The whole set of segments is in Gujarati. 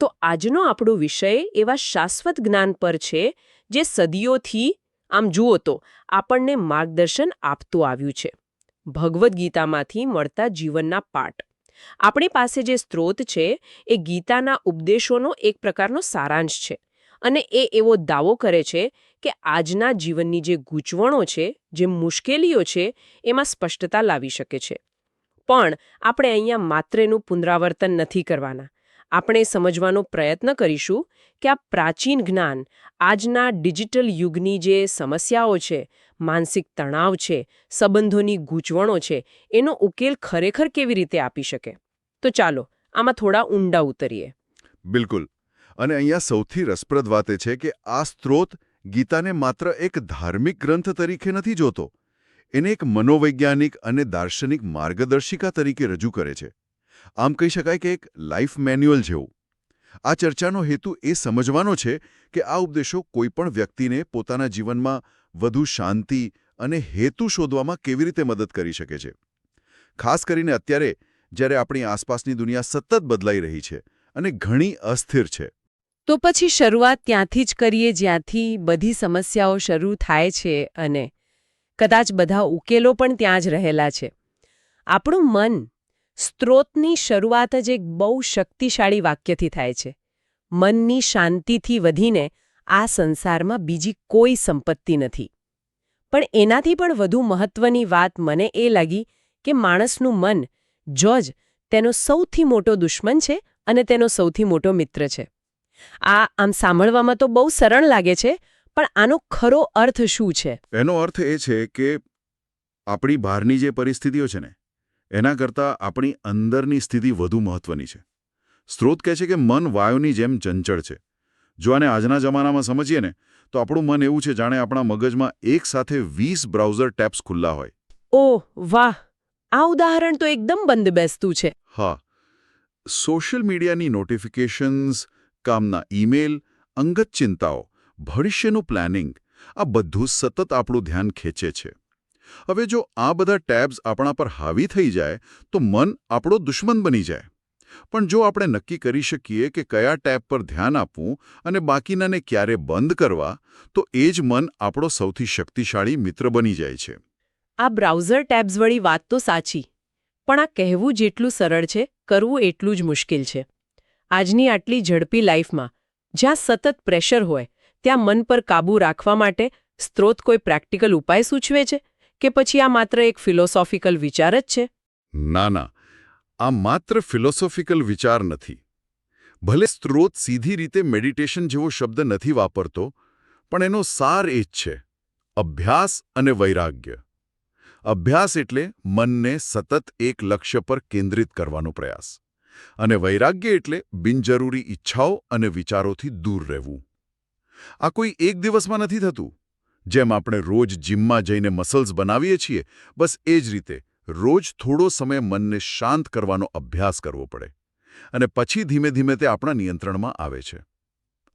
તો આજનો આપણો વિષય એવા શાશ્વત જ્ઞાન પર છે, જે સદીઓથી, આમ જુઓ તો, આપણને માર્ગદર્શન આપતું આવ્યું છે. ભગવદ્ ગીતામાંથી મળતા જીવનના પાઠ. આપણી પાસે જે સ્ત્રોત છે, એ ગીતાના ઉપદેશોનો એક પ્રકારનો સારાંશ છે અને એ એવો દાવો કરે છે કે આજના જીવનની જે ગૂંચવણો છે, જે મુશ્કેલીઓ છે, એમાં સ્પષ્ટતા લાવી શકે છે. પણ આપણે અહીંયા માત્ર એનું પુનરાવર્તન નથી કરવાના. આપણે સમજવાનો પ્રયત્ન કરીશું કે આ પ્રાચીન જ્ઞાન આજના ડિજિટલ યુગની જે સમસ્યાઓ છે, માનસિક તણાવ છે, સંબંધોની ગૂંચવણો છે, એનો ઉકેલ ખરેખર કેવી રીતે આપી શકે? તો ચાલો, આમાં થોડા ઊંડા ઉતરીએ. બિલકુલ. અને અહીંયા સૌથી રસપ્રદ વાત એ છે કે આ સ્ત્રોત ગીતાને માત્ર એક ધાર્મિક ગ્રંથ તરીકે નથી જોતો. એને એક મનોવૈજ્ઞાનિક અને દાર્શનિક માર્ગદર્શિકા તરીકે રજૂ કરે છે. આમ કહી શકાય કે એક લાઈફ મેન્યુઅલ જેવું. આ ચર્ચાનો હેતુ એ સમજવાનો છે કે આ ઉપદેશો કોઈપણ વ્યક્તિને પોતાના જીવનમાં વધુ શાંતિ અને હેતુ શોધવામાં કેવી રીતે મદદ કરી શકે છે. ખાસ કરીને અત્યારે, જ્યારે આપણી આસપાસની દુનિયા સતત બદલાઈ રહી છે અને ઘણી અસ્થિર છે. તો પછી શરૂઆત ત્યાંથી જ કરીએ જ્યાંથી બધી સમસ્યાઓ શરૂ થાય છે અને કદાચ બધા ઉકેલો પણ ત્યાં જ રહેલા છે. આપણું મન સ્ત્રોતની શરૂઆત જ એક બહુ શક્તિશાળી વાક્યથી થાય છે. મનની શાંતિથી વધીને આ સંસારમાં બીજી કોઈ સંપત્તિ નથી. પણ એનાથી પણ વધુ મહત્વની વાત મને એ લાગી કે માણસનું મન જો જ તેનો સૌથી મોટો દુશ્મન છે અને તેનો સૌથી મોટો મિત્ર છે. આ આમ સાંભળવામાં તો બહુ સરળ લાગે છે, પણ આનો ખરો અર્થ શું છે? એનો અર્થ એ છે કે આપણી બહારની જે પરિસ્થિતિઓ છે ને એના કરતાં આપણી અંદરની સ્થિતિ વધુ મહત્વની છે. સ્ત્રોત કહે છે કે મન વાયુની જેમ ચંચળ છે. જો આને આજના જમાનામાં સમજીએ ને તો આપણું મન એવું છે જાણે આપણા મગજમાં એક સાથે વીસ બ્રાઉઝર ટેપ્સ ખુલ્લા હોય. ઓહ વાહ! આ ઉદાહરણ તો એકદમ બંધબેસતું છે. હા. સોશિયલ મીડિયાની નોટિફિકેશન્સ કામના ઈમેલ અંગત ચિંતાઓ ભવિષ્યનું પ્લાનિંગ આ બધું સતત આપણું ધ્યાન ખેંચે છે. હવે જો આ બધા ટેબ્સ આપણા પર હાવી થઈ જાય, તો મન આપણો દુશ્મન બની જાય. પણ જો આપણે નક્કી કરી શકીએ કે કયા ટેબ પર ધ્યાન આપવું અને બાકીનાને ક્યારે બંધ કરવા, તો એ જ મન આપણો સૌથી શક્તિશાળી મિત્ર બની જાય છે. આ બ્રાઉઝર ટેબ્સવાળી વાત તો સાચી, પણ આ કહેવું જેટલું સરળ છે, કરવું એટલું જ મુશ્કેલ છે. આજની આટલી ઝડપી લાઈફમાં, જ્યાં સતત પ્રેશર હોય, ત્યાં મન પર કાબૂ રાખવા માટે સ્ત્રોત કોઈ પ્રેક્ટિકલ ઉપાય સૂચવે છે? કે પછી આ માત્ર એક ફિલોસોફિકલ વિચાર જ છે? ના ના. આ માત્ર ફિલોસોફિકલ વિચાર નથી. ભલે સ્ત્રોત સીધી રીતે મેડિટેશન જેવો શબ્દ નથી વાપરતો, પણ એનો સાર એ જ છે. અભ્યાસ અને વૈરાગ્ય. અભ્યાસ એટલે મનને સતત એક લક્ષ્ય પર કેન્દ્રિત કરવાનો પ્રયાસ. અને વૈરાગ્ય એટલે બિનજરૂરી ઈચ્છાઓ અને વિચારોથી દૂર રહેવું. આ કોઈ એક દિવસમાં નથી થતું. જેમ આપણે રોજ જિમમાં જઈને મસલ્સ બનાવીએ છીએ, બસ એ જ રીતે રોજ થોડો સમય મનને શાંત કરવાનો અભ્યાસ કરવો પડે. અને પછી ધીમે ધીમે તે આપણા નિયંત્રણમાં આવે છે.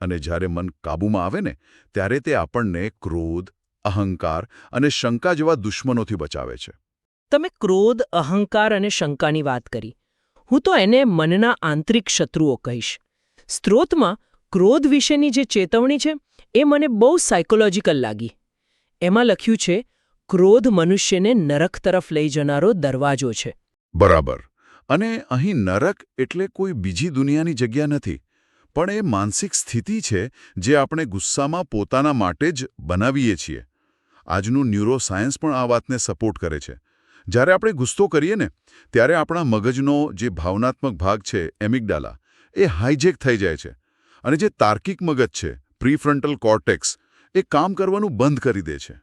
અને જ્યારે મન કાબૂમાં આવે ને, ત્યારે તે આપણને ક્રોધ, અહંકાર અને શંકા જેવા દુશ્મનોથી બચાવે છે. તમે ક્રોધ, અહંકાર અને શંકાની વાત કરી. હું તો એને મનના આંતરિક શત્રુઓ કહીશ. સ્ત્રોતમાં ક્રોધ વિશેની જે ચેતવણી છે, એ મને બહુ સાયકોલોજીકલ લાગી. એમાં લખ્યું છે, ક્રોધ મનુષ્યને નરક તરફ લઈ જનારો દરવાજો છે. બરાબર. અને અહીં નરક એટલે કોઈ બીજી દુનિયાની જગ્યા નથી, પણ એ માનસિક સ્થિતિ છે જે આપણે ગુસ્સામાં પોતાના માટે જ બનાવીએ છીએ. આજનું ન્યુરોસાયન્સ પણ આ વાતને સપોર્ટ કરે છે. જ્યારે આપણે ગુસ્સો કરીએ ને, ત્યારે આપણા મગજનો જે ભાવનાત્મક ભાગ છે, એમિગડાલા, એ હાઇજેક થઈ જાય છે. અને જે તાર્કિક મગજ છે, પ્રીફ્રન્ટલ કોર્ટેક્સ એ કામ કરવાનું બંધ કરી દે છે.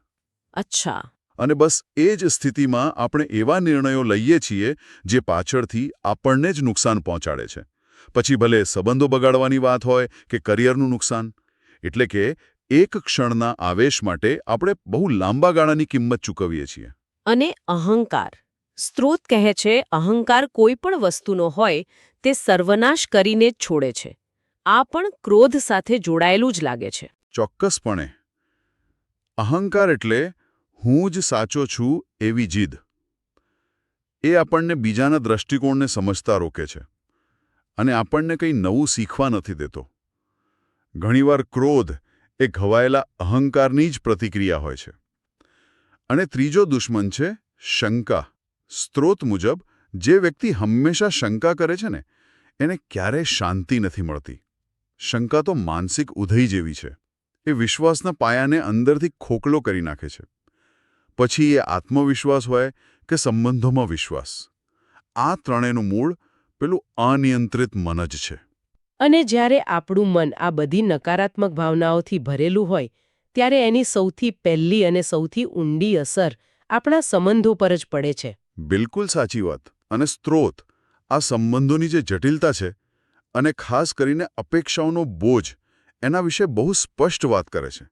અચ્છા. અને બસ એ જ સ્થિતિમાં આપણે એવા નિર્ણયો લઈએ છીએ જે પાછળથી આપણને જ નુકસાન પહોંચાડે છે. પછી ભલે સંબંધો બગાડવાની વાત હોય કે કરિયરનું નુકસાન એટલે કે એક ક્ષણના આવેશ માટે આપણે બહુ લાંબા ગાળાની કિંમત ચૂકવીએ છીએ. અને અહંકાર. સ્ત્રોત કહે છે અહંકાર કોઈ પણ વસ્તુનો હોય તે સર્વનાશ કરીને જ છોડે છે. આ પણ ક્રોધ સાથે જોડાયેલું જ લાગે છે. ચોક્કસપણે. અહંકાર એટલે હું જ સાચો છું એવી જીદ. એ આપણને બીજાના દ્રષ્ટિકોણને સમજતા રોકે છે અને આપણને કંઈ નવું શીખવા નથી દેતો. ઘણીવાર ક્રોધ એ ઘવાયેલા અહંકારની જ પ્રતિક્રિયા હોય છે. અને ત્રીજો દુશ્મન છે શંકા. સ્ત્રોત મુજબ, જે વ્યક્તિ હંમેશા શંકા કરે છે ને, એને ક્યારેય શાંતિ નથી મળતી. શંકા તો માનસિક ઉધઈ જેવી છે. એ વિશ્વાસના પાયાને અંદરથી ખોખલો કરી નાખે છે. પછી એ આત્મવિશ્વાસ હોય કે સંબંધોમાં વિશ્વાસ. આ ત્રણેયનું મૂળ પેલું અનિયંત્રિત મન જ છે. અને જ્યારે આપણું મન આ બધી નકારાત્મક ભાવનાઓથી ભરેલું હોય ત્યારે એની સૌથી પહેલી અને સૌથી ઊંડી અસર આપણા સંબંધો પર જ પડે છે. બિલકુલ સાચી વાત. અને સ્ત્રોત આ સંબંધોની જે જટિલતા છે અને ખાસ કરીને અપેક્ષાઓનો બોજ એના વિશે બહુ સ્પષ્ટ વાત કરે છે.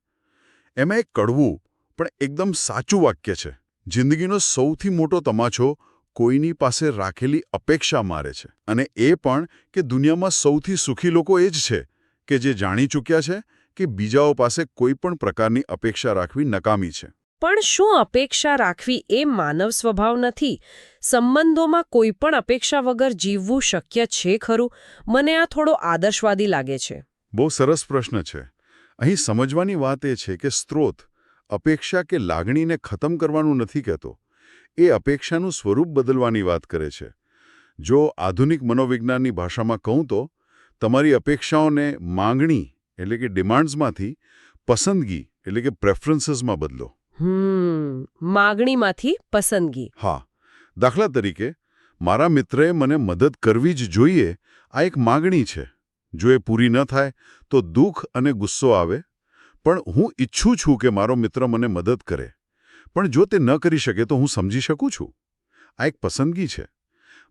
એમાં એક કડવું, પણ એકદમ સાચું વાક્ય છે. જિંદગીનો સૌથી મોટો તમાચો કોઈની પાસે રાખેલી અપેક્ષા મારે છે. અને એ પણ કે દુનિયામાં સૌથી સુખી લોકો એ જ છે, કે જે જાણી ચૂક્યા છે કે બીજાઓ પાસે કોઈ પણ પ્રકારની અપેક્ષા રાખવી નકામી છે. પણ શું અપેક્ષા રાખવી એ માનવ સ્વભાવ નથી? સંબંધોમાં કોઈ પણ અપેક્ષા વગર જીવવું શક્ય છે ખરું? મને આ થોડો આદર્શવાદી લાગે છે. બહુ સરસ પ્રશ્ન છે. અહીં સમજવાની વાત એ છે કે સ્ત્રોત અપેક્ષા કે લાગણીને ખતમ કરવાનું નથી કહેતો. એ અપેક્ષાનું સ્વરૂપ બદલવાની વાત કરે છે. જો આધુનિક મનોવિજ્ઞાનની ભાષામાં કહું તો તમારી અપેક્ષાઓને માંગણી એટલે કે ડિમાન્ડ્સમાંથી પસંદગી એટલે કે પ્રેફરન્સીસમાં બદલો. હમ માગણીમાંથી પસંદગી. હા દાખલા તરીકે મારા મિત્રએ મને મદદ કરવી જ જોઈએ આ એક માગણી છે. જો એ પૂરી ન થાય, તો દુઃખ અને ગુસ્સો આવે. પણ હું ઈચ્છું છું કે મારો મિત્ર મને મદદ કરે. પણ જો તે ન કરી શકે, તો હું સમજી શકું છું. આ એક પસંદગી છે.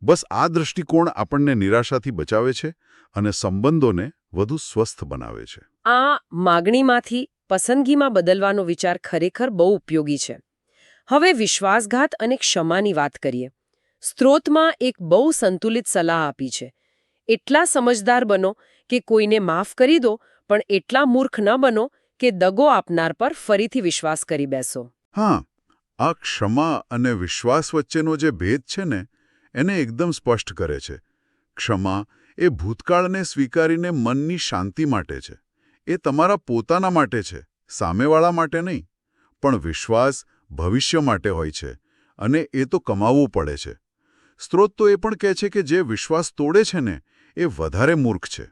બસ આ દૃષ્ટિકોણ આપણને નિરાશાથી બચાવે છે અને સંબંધોને વધુ સ્વસ્થ બનાવે છે. આ માગણીમાંથી પસંદગીમાં બદલવાનો વિચાર ખરેખર બહુ ઉપયોગી છે. હવે વિશ્વાસઘાત અને ક્ષમાની વાત કરીએ. સ્ત્રોતમાં એક બહુ સંતુલિત સલાહ આપી છે. એટલા સમજદાર બનો કે કોઈને માફ કરી દો, પણ એટલા મૂર્ખ ન બનો કે દગો આપનાર પર ફરીથી વિશ્વાસ કરી બેસો. હા, આ ક્ષમા અને વિશ્વાસ વચ્ચેનો જે ભેદ છે ને, એને એકદમ સ્પષ્ટ કરે છે. ક્ષમા એ ભૂતકાળને સ્વીકારીને મનની શાંતિ માટે છે. એ તમારા પોતાના માટે છે, સામેવાળા માટે નહીં, પણ વિશ્વાસ ભવિષ્ય માટે હોય છે અને એ તો કમાવવું પડે છે. સ્ત્રોત તો એ પણ કહે છે કે જે વિશ્વાસ તોડે છે ને એ વધારે મૂર્ખ છે.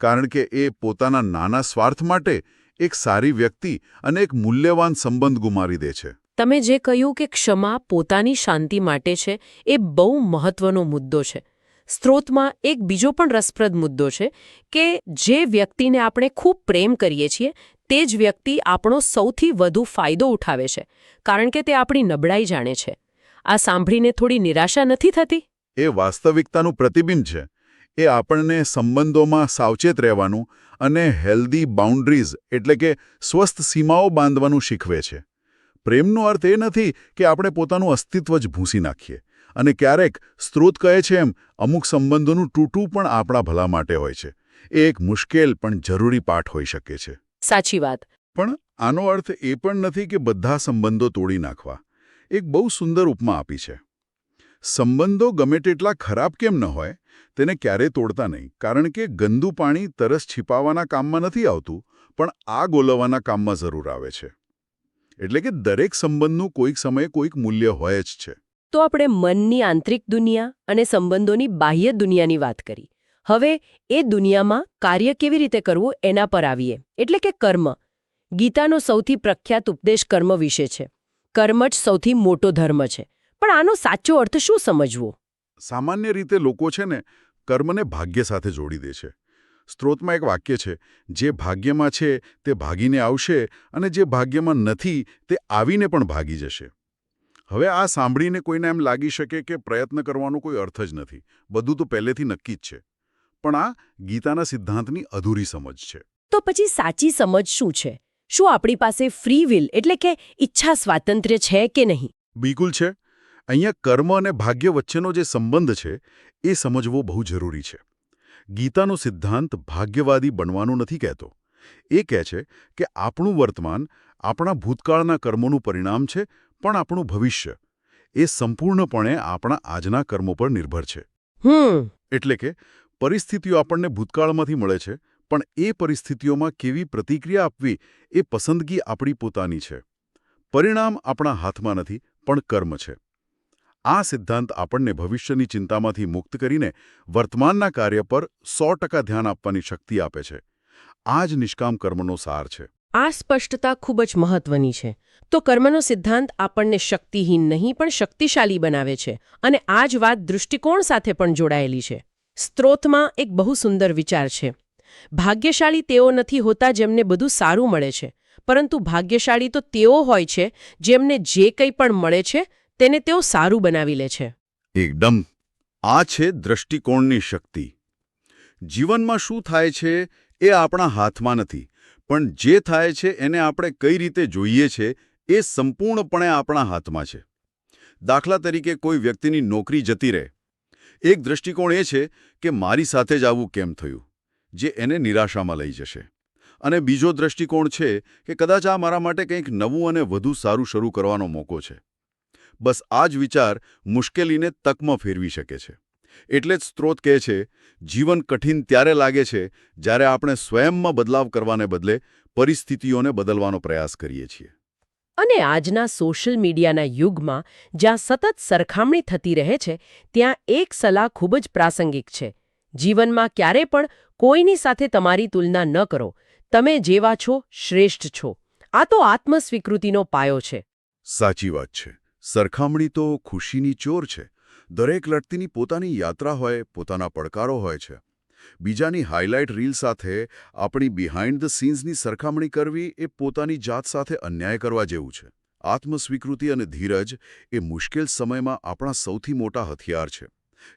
કારણ કે એ પોતાના નાના સ્વાર્થ માટે એક સારી વ્યક્તિ અને એક મૂલ્યવાન સંબંધ ગુમાવી દે છે. તમે જે કહ્યું કે ક્ષમા પોતાની શાંતિ માટે છે એ બહુ મહત્વનો મુદ્દો છે. સ્ત્રોતમાં એક બીજો પણ રસપ્રદ મુદ્દો છે કે જે વ્યક્તિને આપણે ખૂબ પ્રેમ કરીએ છીએ તે જ વ્યક્તિ આપણો સૌથી વધુ ફાયદો ઉઠાવે છે કારણ કે તે આપણી નબળાઈ જાણે છે. આ સાંભળીને થોડી નિરાશા નથી થતી? એ વાસ્તવિકતાનું પ્રતિબિંબ છે. એ આપણને સંબંધોમાં સાવચેત રહેવાનું અને હેલ્ધી બાઉન્ડ્રીઝ એટલે કે સ્વસ્થ સીમાઓ બાંધવાનું શીખવે છે. પ્રેમનો અર્થ એ નથી કે આપણે પોતાનું અસ્તિત્વ જ ભૂંસી નાખીએ અને ક્યારેક સ્ત્રોત કહે છે એમ અમુક સંબંધોનું તૂટવું પણ આપણા ભલા માટે હોય છે. એ એક મુશ્કેલ પણ જરૂરી પાઠ હોઈ શકે છે. સાચી વાત. પણ આનો અર્થ એ પણ નથી કે બધા સંબંધો તોડી નાખવા. એક બહુ સુંદર ઉપમા આપી છે. સંબંધો ગમે તેટલા ખરાબ કેમ ન હોય, તેને ક્યારેય તોડતા નહીં. કારણ કે ગંદુ પાણી તરસ છીપાવવાના કામમાં નથી આવતું, પણ આ ગોલવવાના કામમાં જરૂર આવે છે. એટલે કે દરેક સંબંધનું કોઈક સમયે કોઈક મૂલ્ય હોય જ છે. તો આપણે મનની આંતરિક દુનિયા અને સંબંધોની બાહ્ય દુનિયાની વાત કરી. હવે એ દુનિયામાં કાર્ય કેવી રીતે કરવું એના પર આવીએ. એટલે કે કર્મ. ગીતાનો સૌથી પ્રખ્યાત ઉપદેશ કર્મ વિશે છે. કર્મ જ સૌથી મોટો ધર્મ છે. પણ આનો સાચો અર્થ શું સમજવો? સામાન્ય રીતે લોકો છે ને કર્મને ભાગ્ય સાથે જોડી દે છે. સ્ત્રોતમાં એક વાક્ય છે જે ભાગ્યમાં છે તે ભાગીને આવશે અને જે ભાગ્યમાં નથી તે આવીને પણ ભાગી જશે. હવે આ સાંભળીને કોઈને એમ લાગી શકે કે પ્રયત્ન કરવાનો કોઈ અર્થ જ નથી. બધું તો પહેલેથી નક્કી જ છે. પણ આ ગીતાના સિદ્ધાંતની અધૂરી સમજ છે. તો પછી સાચી સમજ શું છે? શું આપણી પાસે ફ્રી વિલ એટલે કે ઈચ્છા સ્વાતંત્ર્ય છે કે નહીં? બિલકુલ છે. અહીંયા કર્મ અને ભાગ્ય વચ્ચેનો જે સંબંધ છે એ સમજવો બહુ જરૂરી છે. ગીતાનો સિદ્ધાંત ભાગ્યવાદી બનવાનું નથી કહેતો. એ કહે છે કે આપણું વર્તમાન આપણા ભૂતકાળના કર્મોનું પરિણામ છે પણ આપણું ભવિષ્ય. એ સંપૂર્ણપણે આપણા આજના કર્મો પર નિર્ભર છે. એટલે કે પરિસ્થિતિઓ આપણને ભૂતકાળમાંથી મળે છે પણ એ પરિસ્થિતિઓમાં કેવી પ્રતિક્રિયા આપવી એ પસંદગી આપણી પોતાની છે. પરિણામ આપણા હાથમાં નથી પણ કર્મ છે. આ સિદ્ધાંત આપણને ભવિષ્યની ચિંતામાંથી મુક્ત કરીને વર્તમાનના કાર્ય પર સો ધ્યાન આપવાની શક્તિ આપે છે. આ જ નિષ્કામ કર્મનો સાર છે. આ સ્પષ્ટતા ખૂબ જ મહત્વની છે. તો કર્મનો સિદ્ધાંત આપણને શક્તિહીન નહીં, પણ શક્તિશાળી બનાવે છે અને આ જ વાત દૃષ્ટિકોણ સાથે પણ જોડાયેલી છે. સ્ત્રોતમાં એક બહુ સુંદર વિચાર છે. ભાગ્યશાળી તેઓ નથી હોતા જેમને બધું સારું મળે છે, પરંતુ ભાગ્યશાળી તો તેઓ હોય છે જેમને જે કંઈ પણ મળે છે તેને તેઓ સારું બનાવી લે છે. એકદમ. આ છે દ્રષ્ટિકોણની શક્તિ. જીવનમાં શું થાય છે એ આપણા હાથમાં નથી, પણ જે થાય છે એને આપણે કઈ રીતે જોઈએ છે એ સંપૂર્ણપણે આપણા હાથમાં છે. દાખલા તરીકે કોઈ વ્યક્તિની નોકરી જતી રહે. એક દૃષ્ટિકોણ એ છે કે મારી સાથે જ આવું કેમ થયું, જે એને નિરાશામાં લઈ જશે. અને બીજો દૃષ્ટિકોણ છે કે કદાચ આ મારા માટે કંઈક નવું અને વધુ સારું શરૂ કરવાનો મોકો છે. બસ આ જ વિચાર મુશ્કેલીને તકમાં ફેરવી શકે છે. એટલે જ સ્ત્રોત કહે છે જીવન કઠિન ત્યારે લાગે છે જ્યારે આપણે સ્વયંમાં બદલાવ કરવાને બદલે પરિસ્થિતિઓને બદલવાનો પ્રયાસ કરીએ છીએ. અને આજના સોશિયલ મીડિયાના યુગમાં જ્યાં સતત સરખામણી થતી રહે છે ત્યાં એક સલાહ ખૂબ જ પ્રાસંગિક છે. જીવનમાં ક્યારે પણ કોઈની સાથે તમારી તુલના ન કરો. તમે જેવા છો શ્રેષ્ઠ છો. આ તો આત્મસ્વીકૃતિનો પાયો છે. સાચી વાત છે. સરખામણી તો ખુશીની ચોર છે. દરેક લડતીની પોતાની યાત્રા હોય, પોતાના પડકારો હોય છે. બીજાની હાઇલાઇટ રીલ સાથે આપણી બિહાઇન્ડ ધ સીન્સની સરખામણી કરવી એ પોતાની જાત સાથે અન્યાય કરવા જેવું છે. આત્મસ્વીકૃતિ અને ધીરજ એ મુશ્કેલ સમયમાં આપણા સૌથી મોટા હથિયાર છે.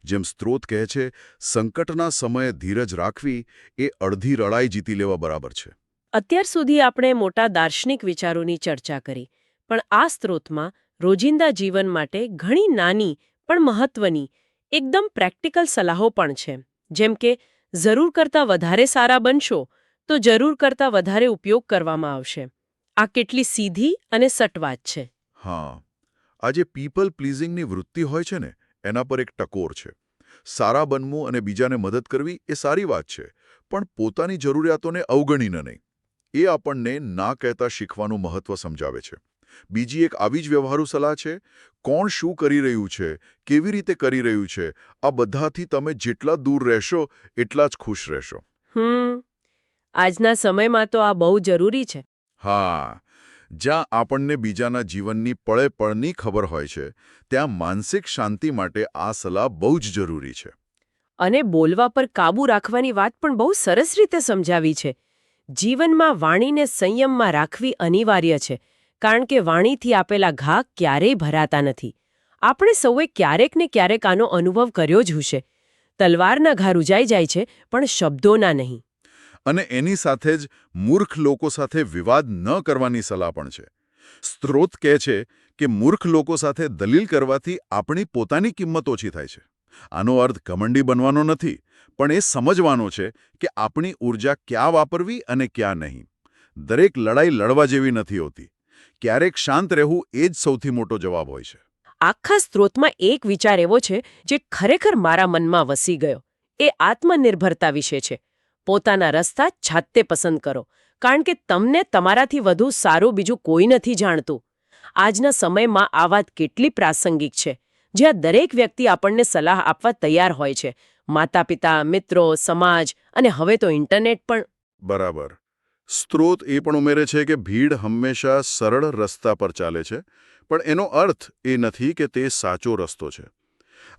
જેમ સ્ત્રોત કહે છે, સંકટના સમયે ધીરજ રાખવી એ અડધી રડાઈ જીતી લેવા બરાબર છે. અત્યાર સુધી આપણે મોટા દાર્શનિક વિચારોની ચર્ચા કરી, પણ આ સ્ત્રોતમાં રોજિંદા જીવન માટે ઘણી નાની પણ મહત્વની, એકદમ પ્રેક્ટિકલ સલાહો પણ છે. જેમ કે, જરૂર કરતાં વધારે સારા બનશો, તો જરૂર કરતાં વધારે ઉપયોગ કરવામાં આવશે. આ કેટલી સીધી અને સટવાત છે. હા. આ જે પીપલ પ્લીઝિંગની વૃત્તિ હોય છે ને, એના પર એક ટકોર છે. સારા બનવું અને બીજાને મદદ કરવી એ સારી વાત છે, પણ પોતાની જરૂરિયાતોને અવગણીને નહીં. એ આપણને ના કહેતા શીખવાનું મહત્વ સમજાવે છે. બીજી એક આવી જ વ્યવહારુ સલાહ છે કોણ શું કરી રહ્યું છે કેવી રીતે કરી રહ્યું છે આ બધાથી તમે જેટલા દૂર રહેશો એટલા જ ખુશ રહેશો. હમ આજના સમયમાં તો આ બહુ જરૂરી છે. હા જ્યાં આપણને બીજાના જીવનની પળે પળની ખબર હોય છે ત્યાં માનસિક શાંતિ માટે આ સલાહ બહુ જ જરૂરી છે. અને બોલવા પર કાબૂ રાખવાની વાત પણ બહુ સરસ રીતે સમજાવી છે. જીવનમાં વાણીને સંયમમાં રાખવી અનિવાર્ય છે. કારણ કે વાણીથી આપેલા ઘા ક્યારેય ભરાતા નથી. આપણે સૌએ ક્યારેક ને ક્યારેક આનો અનુભવ કર્યો જ હશે. તલવારના ઘા રૂજાઈ જાય છે, પણ શબ્દોના નહીં. અને એની સાથે જ મૂર્ખ લોકો સાથે વિવાદ ન કરવાની સલાહ પણ છે. સ્ત્રોત કહે છે કે મૂર્ખ લોકો સાથે દલીલ કરવાથી આપણી પોતાની કિંમત ઓછી થાય છે. આનો અર્થ કમંડી બનવાનો નથી, પણ એ સમજવાનો છે કે આપણી ઊર્જા ક્યાં વાપરવી અને ક્યાં નહીં. દરેક લડાઈ લડવા જેવી નથી હોતી. ક્યારેક શાંત રહેવું એ જ સૌથી મોટો જવાબ હોય છે. આખા સ્ત્રોતમાં એક વિચાર એવો છે જે ખરેખર મારા મનમાં વસી ગયો. એ આત્મનિર્ભરતા વિશે છે. પોતાના રસ્તા જાતે પસંદ કરો કારણ કે તમને તમારાથી વધુ સારું બીજું કોઈ નથી જાણતું. આજના સમયમાં આ વાત કેટલી પ્રાસંગિક છે. જ્યાં દરેક વ્યક્તિ આપણને સલાહ આપવા તૈયાર હોય છે. માતા પિતા મિત્રો સમાજ અને હવે તો ઇન્ટરનેટ પણ બરાબર. સ્ત્રોત એ પણ ઉમેરે છે કે ભીડ હંમેશા સરળ રસ્તા પર ચાલે છે, પણ એનો અર્થ એ નથી કે તે સાચો રસ્તો છે.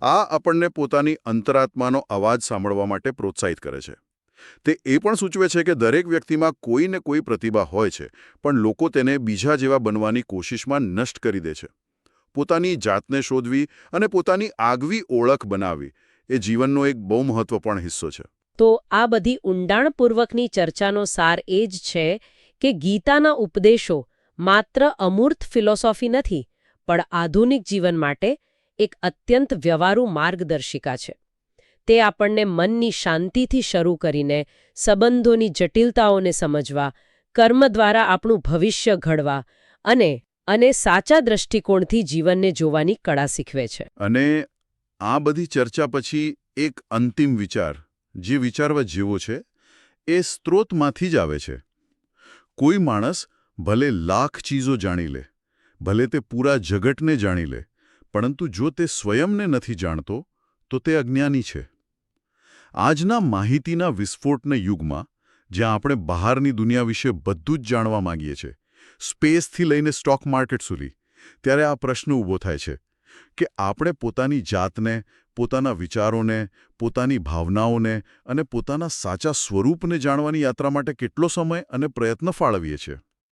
આ આપણને પોતાની અંતરાત્માનો અવાજ સાંભળવા માટે પ્રોત્સાહિત કરે છે. તે એ પણ સૂચવે છે કે દરેક વ્યક્તિમાં કોઈ ને કોઈ પ્રતિભા હોય છે, પણ લોકો તેને બીજા જેવા બનવાની કોશિશમાં નષ્ટ કરી દે છે. પોતાની જાતને શોધવી અને પોતાની આગવી ઓળખ બનાવવી એ જીવનનો એક બહુ મહત્વપૂર્ણ હિસ્સો છે. તો આ બધી ઊંડાણપૂર્વકની ચર્ચાનો સાર એ જ છે કે ગીતાના ઉપદેશો માત્ર અમૂર્ત ફિલોસોફી નથી, પણ આધુનિક જીવન માટે એક અત્યંત વ્યવહારુ માર્ગદર્શિકા છે. તે આપણને મનની શાંતિથી શરૂ કરીને સંબંધોની જટિલતાઓને સમજવા, કર્મ દ્વારા આપણું ભવિષ્ય ઘડવા અને અને સાચા દ્રષ્ટિકોણથી જીવનને જોવાની કળા શીખવે છે. અને આ બધી ચર્ચા પછી એક અંતિમ વિચાર. જે વિચારવા જેવો છે, એ સ્ત્રોતમાંથી જ આવે છે. કોઈ માણસ ભલે લાખ ચીજો જાણી લે, ભલે તે પૂરા જગતને જાણી લે, પરંતુ જો તે સ્વયંને નથી જાણતો, તો તે અજ્ઞાની છે. આજના માહિતીના વિસ્ફોટના યુગમાં, જ્યાં આપણે બહારની દુનિયા વિશે બધું જ જાણવા માંગીએ છીએ, સ્પેસથી લઈને સ્ટોક માર્કેટ સુધી, ત્યારે આ પ્રશ્ન ઊભો થાય છે કે આપણે પોતાની જાતને પોતાના વિચારોને, પોતાની ભાવનાઓને અને પોતાના સાચા સ્વરૂપને જાણવાની યાત્રા માટે કેટલો સમય અને પ્રયત્ન ફાળવીએ છીએ.